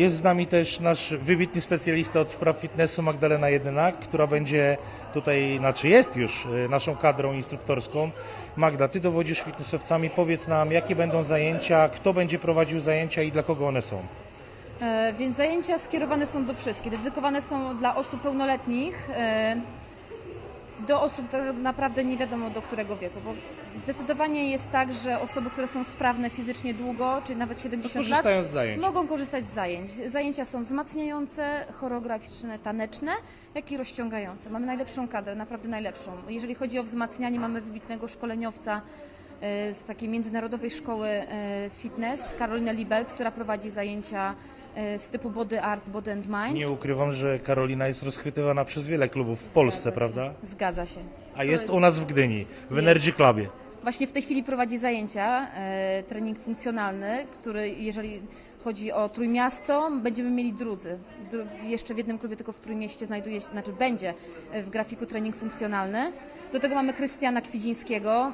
Jest z nami też nasz wybitny specjalista od spraw fitnessu Magdalena Jedynak, która będzie tutaj, znaczy jest już y, naszą kadrą instruktorską. Magda, ty dowodzisz fitnessowcami, powiedz nam jakie będą zajęcia, kto będzie prowadził zajęcia i dla kogo one są. E, Więc zajęcia skierowane są do wszystkich. Dedykowane są dla osób pełnoletnich, e, do osób naprawdę nie wiadomo do którego wieku, bo zdecydowanie jest tak, że osoby, które są sprawne fizycznie długo, czyli nawet 70 lat, Korzystają z zajęć. mogą korzystać z zajęć. Zajęcia są wzmacniające, choreograficzne, taneczne, jak i rozciągające. Mamy najlepszą kadrę, naprawdę najlepszą. Jeżeli chodzi o wzmacnianie, mamy wybitnego szkoleniowca z takiej międzynarodowej szkoły e, fitness, Karolinę Libelt, która prowadzi zajęcia e, z typu body art, body and mind. Nie ukrywam, że Karolina jest rozchwytywana przez wiele klubów w Polsce, Zgadza się. prawda? Zgadza się. A To jest u nas w Gdyni, w Jest. Energy Clubie. Właśnie w tej chwili prowadzi zajęcia, e, trening funkcjonalny, który jeżeli chodzi o Trójmiasto, będziemy mieli drudzy. Jeszcze w jednym klubie tylko w Trójmieście znajduje się, znaczy będzie e, w grafiku trening funkcjonalny. Do tego mamy Krystiana Kwidzińskiego,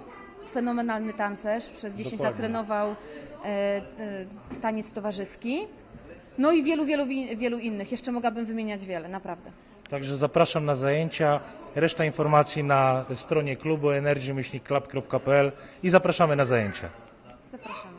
fenomenalny tancerz, przez 10 lat Dokładnie. trenował e, e, taniec towarzyski. No i wielu, wielu, wi- wielu innych. Jeszcze mogłabym wymieniać wiele, naprawdę. Także zapraszam na zajęcia. Reszta informacji na stronie klubu energy-club.pl i zapraszamy na zajęcia. Zapraszamy.